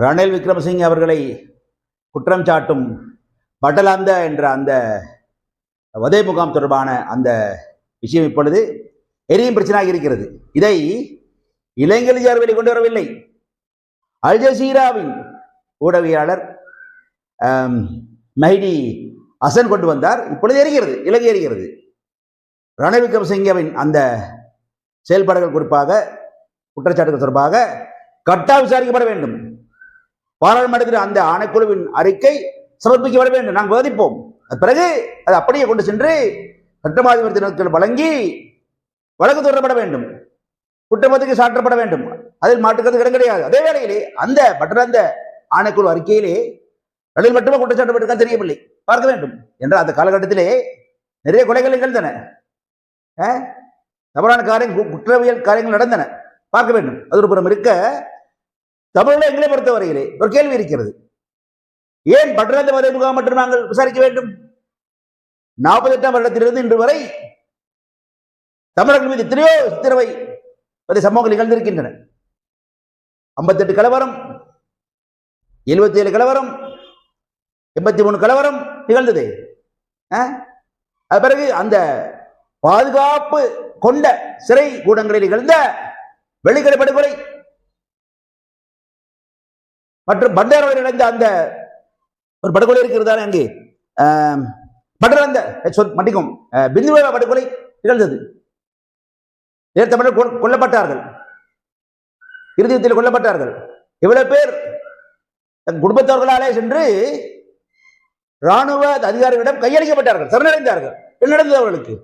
ரணில் விக்ரமசிங்கே அவர்களை குற்றம் சாட்டும் பட்டலாந்த என்ற அந்த வதை முகாம் தொடர்பான அந்த விஷயம் இப்பொழுது எரியும் பிரச்சனையாக இருக்கிறது. இதை இளைஞர் வெளிக்கொண்டு வரவில்லை. அல் ஜசீராவின் ஊடகவியாளர் மைடி அசன் ஹசன் கொண்டு வந்தார். இப்பொழுது எரிகிறது இலங்கை எரிகிறது. ரணில் விக்ரமசிங்கவின் அந்த செயல்பாடுகள் குறிப்பாக குற்றச்சாட்டுகள் தொடர்பாக கட்டா விசாரிக்கப்பட வேண்டும். பாராளுமன்றத்தில் அந்த ஆணைக்குழுவின் அறிக்கை சமர்ப்பிக்கப்பட வேண்டும் நாங்கள் விவாதிப்போம். அது பிறகு அது அப்படியே கொண்டு சென்று சட்டமாதிபத்தினருக்கு வழங்கி வழக்கு தொடரப்பட வேண்டும். குற்றப்பத்திரிகை சாற்றப்பட வேண்டும். அதில் மாற்றுக்கிறது இடம் கிடையாது. அதே வேளையிலே அந்த பட்டரந்த ஆணைக்குழு அறிக்கையிலே ரணில் மட்டுமே குற்றச்சாட்டு தெரியவில்லை. பார்க்க வேண்டும். என்ற அந்த காலகட்டத்திலே நிறைய கொலைகள் நிகழ்ந்தன. தவறான காரியங்கள் கு- குற்றவியல் காரியங்கள் நடந்தன. பார்க்க வேண்டும். அது ஒரு புறம் இருக்க தமிழில் எங்களை பொறுத்தவரையிலே ஒரு கேள்வி இருக்கிறது. ஏன் பட்டணத்தை வதை முகாம் மற்றும் நாங்கள் விசாரிக்க வேண்டும்? நாற்பத்தி எட்டாம் வருடத்திலிருந்து இன்று வரை தமிழர்கள் மீது எத்தனையோ சித்திரவை பற்றி சம்பவங்கள் நிகழ்ந்திருக்கின்றன. ஐம்பத்தெட்டு கலவரம் எழுபத்தி ஏழு கலவரம் எண்பத்தி மூணு கலவரம் நிகழ்ந்தது. அது பிறகு அந்த பாதுகாப்பு கொண்ட சிறை கூடங்களில் நிகழ்ந்த வெளிக்கடை படுகொலை மற்றும் பண்டாரவர் இணைந்த அந்த ஒரு படுகொலை இருக்கிறதா அங்கே? ஆம், பட்டரந்த சொல் மன்னிக்கும் அஹ், படுகொலை நிகழ்ந்தது. ஏழு தமிழர் கொல்லப்பட்டார்கள்? இறுதியத்தில் கொல்லப்பட்டார்கள். இவ்வளவு பேர் தன் குடும்பத்தவர்களாலே சென்று ராணுவ அதிகாரிகளிடம் கையளிக்கப்பட்டார்கள் சரணடைந்தார்கள். என்ன நடந்தது அவர்களுக்கு?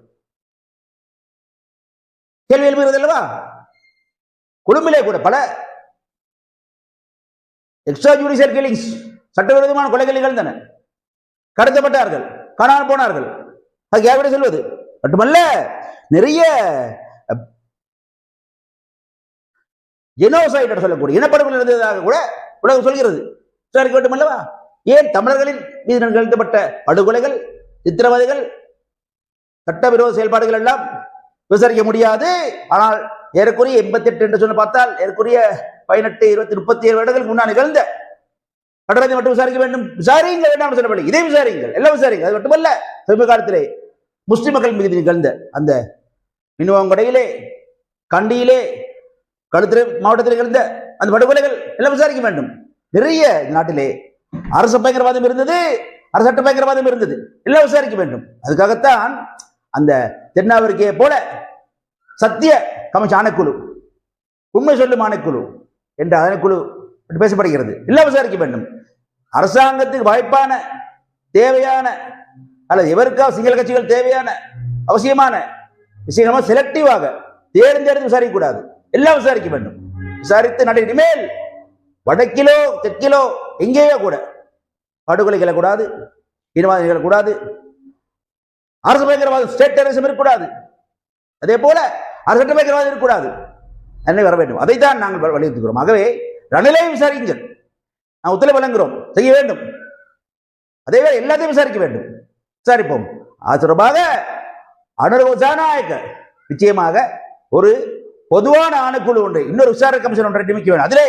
கேள்வி எழுப்புகிறது அல்லவா? கொழும்பிலே கூட பல எக்ஸ்ட்ரா ஜுடிஷியல் கில்லிங்ஸ் சட்டவிரோதமான கொலைகள் நிகழ்ந்தன. கடத்தப்பட்டார்கள் காணாமல் போனார்கள். அது யாருடைய சொல்வது? மட்டுமல்ல நிறைய ஜெனோசைட் சொல்லக்கூடிய இனப்படுகொலை நடந்ததாக கூட உலகம் சொல்கிறது. விசாரிக்க வேண்டும் அல்லவா ஏன் தமிழர்களின் மீது நிகழ்த்தப்பட்ட படுகொலைகள் சித்திரவதைகள் சட்டவிரோத செயல்பாடுகள் எல்லாம் விசாரிக்க முடியாது? ஆனால் ஏறக்குறைய எண்பத்தி எட்டு என்று சொல்லி பார்த்தால் ஏறக்குறைய பதினெட்டு இருபத்தி முப்பத்தி ஏழு வருடங்களுக்கு முன்னால் நிகழ்ந்த கட்டணத்தை மட்டும் விசாரிக்க வேண்டும். விசாரியுங்கள் வேண்டாம் என்று இதை விசாரியுங்கள். எல்லாம் விசாரிங்க அது மட்டுமல்ல சமீப காலத்திலே முஸ்லிம் மக்கள் மீது நிகழ்ந்த அந்த மினுவங்கடையிலே கண்டியிலே கழுத்துறை மாவட்டத்தில் நிகழ்ந்த அந்த படுகொலைகள் எல்லாம் விசாரிக்க வேண்டும். நிறைய நாட்டிலே அரசு பயங்கரவாதம் இருந்தது அரசட்ட பயங்கரவாதம் இருந்தது. எல்லாம் விசாரிக்க வேண்டும். அதுக்காகத்தான் அந்த தென்னாப்பிரிக்கையை போல சத்திய கமிஷன் ஆணைக்குழு உண்மை சொல்லும் ஆணைக்குழு என்று அதனுக்குழு பேசப்படுகிறது. எல்லாம் விசாரிக்க வேண்டும். அரசாங்கத்துக்கு வாய்ப்பான தேவையான அல்லது எவருக்கா சிங்கள கட்சிகள் தேவையான அவசியமான விஷயமா செலக்டிவாக தேர்ந்தெடுத்து விசாரிக்கக்கூடாது எல்லாம் விசாரிக்க வேண்டும். விசாரித்து நட இனிமேல் வடக்கிலோ தெற்கிலோ எங்கேயோ கூட படுகொலை கிளக்கூடாது இனவாதம் நிகழக்கூடாது அரசு பயங்கரவாதம் ஸ்டேட் டெரரிசம் இருக்கக்கூடாது. அதே போல அரசு பயங்கரவாதம் இருக்கக்கூடாது. என்ன வர வேண்டும். அதைத்தான் நாங்கள் வலியுறுத்துகிறோம். ஆகவே ரணிலை விசாரிங்கள் நான் உத்தரவு வழங்குகிறோம். செய்ய வேண்டும். அதே மாதிரி எல்லாத்தையும் விசாரிக்க வேண்டும். விசாரிப்போம். அது தொடர்பாக அனுரவ ஜனநாயக நிச்சயமாக ஒரு பொதுவான ஆணைக்குழு ஒன்று இன்னொரு விசாரணை கமிஷன் ஒன்றை நியமிக்க வேண்டும். அதிலே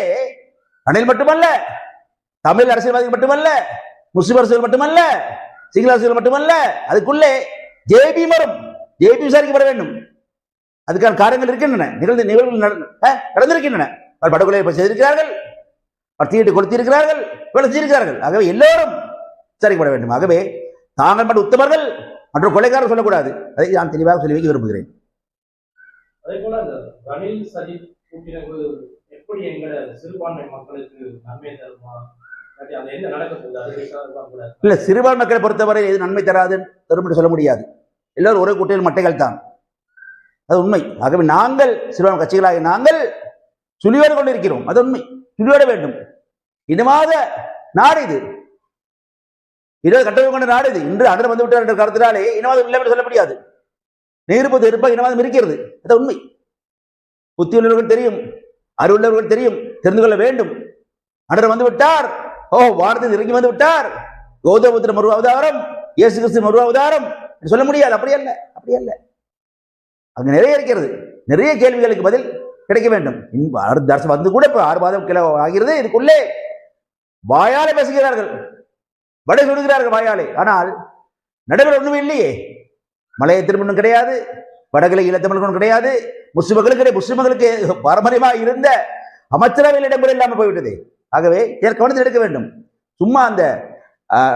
ரணில் மட்டுமல்ல தமிழ் அரசியல்வாதிகள் மட்டுமல்ல முஸ்லிம் அரசியல் மட்டுமல்ல சிங்கள அரசியல் மட்டுமல்ல அதுக்குள்ளே ஜேபி வரும் ஜேபி விசாரிக்கப்பட வேண்டும். அதுக்கான காரியங்கள் இருக்கின்றன. நிகழ்ந்த நிகழ்வுகள் நடந்திருக்கின்றன. படுகொலை செய்திருக்கிறார்கள். தீட்டு கொளுத்திருக்கிறார்கள் கொலை செய்திருக்கிறார்கள் ஆகவே எல்லோரும் விசாரிக்கப்பட வேண்டும். ஆகவே தாங்கள் மட்டும் உத்தமர்கள் மற்றும் கொலைகாரர் சொல்லக்கூடாது. அதை நான் தெளிவாக சொல்லி வைக்க விரும்புகிறேன். இல்ல சிறுபான்மை மக்களை பொறுத்தவரை எது நன்மை தராது தரும் என்று சொல்ல முடியாது. எல்லோரும் ஒரே கூட்டையில் மட்டைகள் தான் அது உண்மை. ஆகவே நாங்கள் சிறுபான்மை கட்சிகளாக நாங்கள் சுழியோடு கொண்டிருக்கிறோம். அது உண்மை. சுழியோட வேண்டும். இனமாத நாடு இது. இருபது கட்டளை கொண்ட நாடு இது. இன்று அண்ணன் வந்து விட்டார் என்ற காலத்தினாலே இனவாதம் இல்லை என்று சொல்ல முடியாது நிருப்பது இருப்பாக இனவாதம் இருக்கிறது அது உண்மை. புத்தி உள்ளவர்கள் தெரியும். அறிவுள்ளவர்கள் தெரியும். தெரிந்து கொள்ள வேண்டும். அண்ணன் வந்து விட்டார். ஓ வானத்தில் இறங்கி வந்து விட்டார். கௌதமபுத்திர மறு அவதாரம் இயேசு கிறிஸ்து மறு அவதாரம் சொல்ல முடியாது. அப்படி அல்ல. அப்படி அல்ல. அங்கே நிறைய இருக்கிறது. நிறைய கேள்விகளுக்கு பதில் கிடைக்க வேண்டும். இன்னும் அடுத்த அரசு வந்து கூட இப்போ ஆறு மாதம் கிலோ ஆகிறது. இதுக்குள்ளே வாயாலே பேசுகிறார்கள். வடை சுடுகிறார்கள் வாயாலே. ஆனால் நடுவில் ஒன்றுமே இல்லையே. மலைய திருமணம் கிடையாது. வடகிழை ஈழத்தமிழர்களும் கிடையாது. முஸ்லிம்களுக்கு கிடையாது. முஸ்லிம்களுக்கு பாரம்பரியமாக இருந்த அமைச்சரவையில் இடம்பெற இல்லாமல் போய்விட்டது. ஆகவே ஏற்கனவே கவனத்தில் எடுக்க வேண்டும். சும்மா அந்த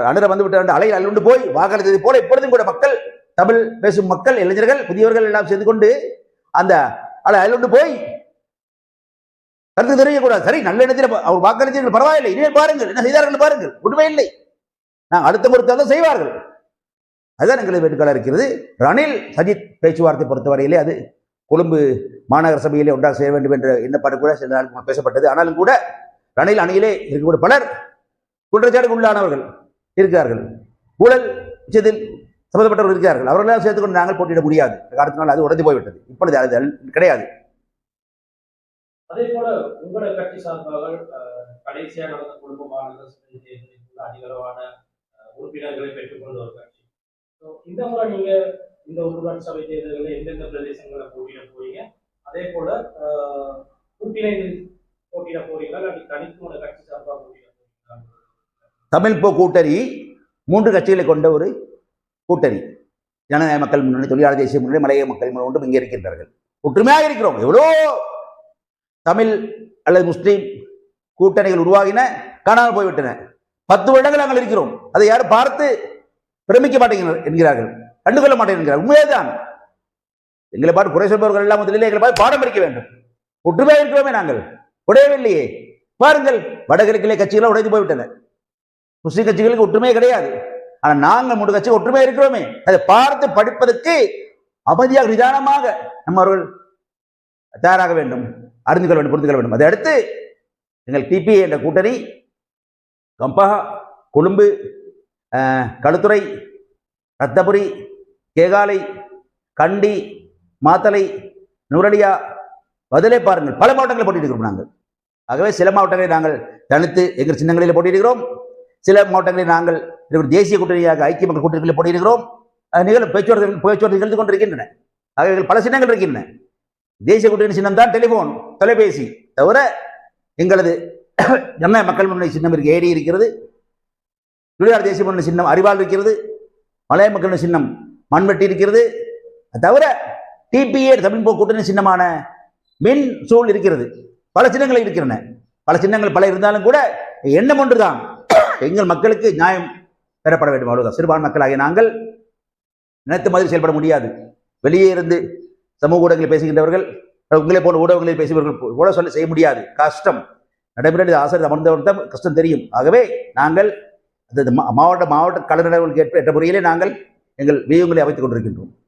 அனுர வந்து விட்ட அலையில் அள்ளுண்டு போய் வாக்களித்தது போல இப்பொழுதும் கூட மக்கள் தமிழ் பேசும் மக்கள் இளைஞர்கள் புதியவர்கள் எல்லாம் சேர்ந்து கொண்டு அந்த அயலுண்டு போய் கருத்து தெரியக்கூடாது சரி நல்ல இடத்தில் அவர் வாக்களித்தீர்கள் பரவாயில்லை. இனிமேல் பாருங்கள். என்ன செய்தார்கள் பாருங்கள். ஒன்றுமே இல்லை. நான் அடுத்த பொறுத்த செய்வார்கள். அதுதான் எங்களது வேண்டுகோளாக இருக்கிறது. ரணில் சஜித் பேச்சுவார்த்தை பொறுத்தவரையிலே அது கொழும்பு மாநகர சபையிலே ஒன்றாக செய்ய வேண்டும் என்ற எண்ணப்பாடு கூட சில நாள் பேசப்பட்டது. ஆனாலும் கூட ரணில் அணியிலே இருக்கக்கூடிய பலர் குற்றச்சாட்டுக்கு உள்ளானவர்கள் இருக்கிறார்கள். ஊழல் விஷயத்தில் சம்பந்தப்பட்டவர்கள் இருக்கிறார்கள். அவர்களெல்லாம் சேர்த்துக் கொண்டு நாங்கள் போட்டியிட முடியாது. அடுத்த நாள் அது உடைந்து போய்விட்டது. இப்பொழுது அது கிடையாது. அதே போல உங்களோட கட்சி சார்பாக அஹ், கடைசியா நடந்த குடும்ப மாநகர சபை தேர்தலில் கூட அதிகளவான உறுப்பினர்களை பெற்றுக்கொண்ட ஒரு கட்சி. இந்த முறை நீங்க இந்த உள்ளூராட்சி சபை தேர்தல்களில் எந்தெந்த பிரதேசங்களை போட்டியிட போறீங்க? அதே போல கூட்டிணைந்து போட்டியிட போறீங்களா? இல்லாட்டி தனித்து உங்களோட கட்சி சார்பாக போட்டியிட போறீங்களா? தமிழ் போ கூட்டணி மூன்று கட்சிகளை கொண்ட ஒரு கூட்டணி. ஜனநாயக மக்கள் முன்னணி தொழிலாளர் தேசிய முன்னணி மலைய மக்கள் முன்னணி இங்கே இருக்கின்றார்கள். ஒற்றுமையாக இருக்கிறோம். எவ்வளோ தமிழ் அல்லது முஸ்லீம் கூட்டணிகள் உருவாகின காணாமல் போய்விட்டன. பத்து வருடங்கள் நாங்கள் இருக்கிறோம். அதை யாரும் பார்த்து பிரமிக்க மாட்டேங்கிறார் என்கிறார்கள். கண்டுகொள்ள மாட்டேங்கிறார் உண்மையேதான். எங்களை பாட்டு குறை சொல்பவர்கள் எல்லாம் முதலில் எங்களை பார்த்து பாடம் படிக்க வேண்டும். ஒற்றுமையாக இருக்கிறோமே நாங்கள். உடையவில்லையே. பாருங்கள் வடகிழக்கிலே கட்சிகளாக உடைந்து போய்விட்டன. முஸ்லீம் கட்சிகளுக்கு ஒற்றுமையே கிடையாது. ஆனா நாங்கள் மூன்று கட்சி ஒற்றுமையா இருக்கிறோமே. அதை பார்த்து படிப்பதற்கு அமைதியாக நிதானமாக நம்ம அவர்கள் தயாராக வேண்டும் அறிந்து கொள்ள வேண்டும் புரிந்து கொள்ள வேண்டும். அதை அடுத்து எங்கள் டிபி என்ற கூட்டணி கம்பஹா கொழும்பு அஹ், களுத்துறை ரத்தபுரி கேகாலை கண்டி மாத்தலை நுரலியா பதிலே பாருங்கள். பல மாவட்டங்களில் போட்டியிடுகிறோம் நாங்கள். ஆகவே சில மாவட்டங்களை நாங்கள் தனித்து எங்கள் சின்னங்களில் போட்டியிடுகிறோம். சில மாவட்டங்களில் நாங்கள் ஒரு தேசிய கூட்டணியாக ஐக்கிய மக்கள் கூட்டணிகளில் போட்டியிருக்கிறோம் அஹ் நிகழும் பேச்சுவார்த்தை பேச்சுவார்த்தை நிகழ்ந்து கொண்டிருக்கின்றன. ஆகவே பல சின்னங்கள் இருக்கின்றன. தேசிய கூட்டணி சின்னம் தான் டெலிபோன் தொலைபேசி. தவிர எங்களது ஜனநாயக மக்கள் முன்னணி சின்னம் இருக்கு ஏடி இருக்கிறது. தொழிலாளர் தேசிய முன்னணி சின்னம் அறிவால் இருக்கிறது. மலைய மக்கள் சின்னம் மண்வெட்டி இருக்கிறது. தவிர டிபிஏ தமிழ் கூட்டணி சின்னமான மின் சூழ் இருக்கிறது. பல சின்னங்கள் இருக்கின்றன. பல சின்னங்கள் பல இருந்தாலும் கூட எண்ணம் ஒன்றுதான். எங்கள் மக்களுக்கு நியாயம் பெறப்பட வேண்டும் அவ்வளவுதான். சிறுபான் மக்களாகிய நாங்கள் நினைத்த மாதிரி செயல்பட முடியாது. வெளியே இருந்து சமூக ஊடகங்களில் பேசுகின்றவர்கள் உங்களை போன்ற ஊடகங்களில் பேசுபவர்கள் கூட சொல்ல செய்ய முடியாது. கஷ்டம். நடைமுறை ஆசிரியர் அமர்ந்தவர்கள் தான் கஷ்டம் தெரியும். ஆகவே நாங்கள் அந்த மா- மாவட்ட மாவட்ட கலை நடவடிக்கை ஏற்ற முறையிலே நாங்கள் எங்கள் வியூகங்களை அமைத்துக் கொண்டிருக்கின்றோம்.